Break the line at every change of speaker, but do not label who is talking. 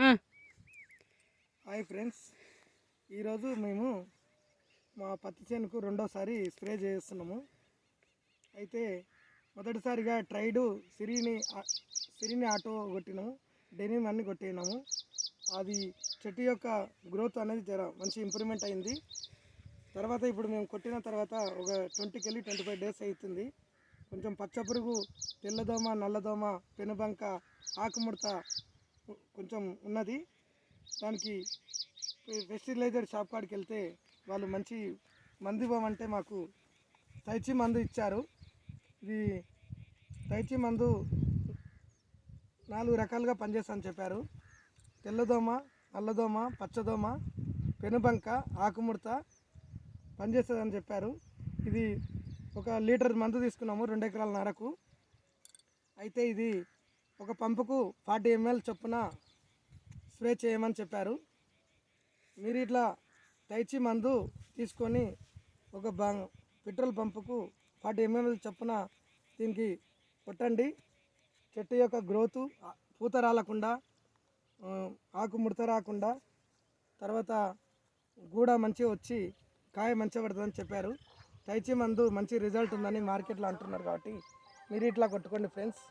Hi friends. ఈరోజు మేము మా పత్తి చేనుకు రెండోసారి స్ప్రే చేస్తున్నాము. అయితే మొదటిసారిగా ట్రైడు సిరిని సిరిని ఆటో కొట్టినాము. డెనిమ్ అన్ని కొట్టినాము. అది చెట్టు యొక్క గ్రోత్ అనేది జర మంచి ఇంప్రూవ్మెంట్ అయింది. తర్వాత ఇప్పుడు మేము కొట్టిన తర్వాత ఒక ట్వంటీకి వెళ్ళి ట్వంటీ ఫైవ్ డేస్ అవుతుంది. కొంచెం పచ్చపురుగు తెల్లదోమ నల్లదోమ పెనుబంక ఆకుముడత కొంచెం ఉన్నది. దానికి ఫెస్టిలైజర్ షాప్ కాడికి వెళ్తే వాళ్ళు మంచి మందు ఇవ్వమంటే మాకు తైచి మందు ఇచ్చారు. ఇది తైచి మందు నాలుగు రకాలుగా పనిచేస్తామని చెప్పారు. తెల్లదోమ నల్లదోమ పచ్చదోమ పెనుబంక ఆకుముడత పనిచేస్తుందని చెప్పారు. ఇది ఒక లీటర్ మందు తీసుకున్నాము రెండు ఎకరాల నరకు అయితే ఇది ఒక పంపుకు ఫార్టీ ఎంఎల్ చొప్పున స్ప్రే చేయమని చెప్పారు. మీరు ఇట్లా టైచి మందు తీసుకొని ఒక బా పెట్రోల్ పంపుకు ఫార్టీ ఎంఎల్ చొప్పున దీనికి కొట్టండి. చెట్టు యొక్క గ్రోత్ పూత రాలకుండా ఆకు ముడత రాకుండా తర్వాత గూడ మంచిగా వచ్చి కాయ మంచిగా పడుతుందని చెప్పారు. తైచి మందు మంచి రిజల్ట్ ఉందని మార్కెట్లో అంటున్నారు కాబట్టి మీరు ఇట్లా కొట్టుకోండి ఫ్రెండ్స్.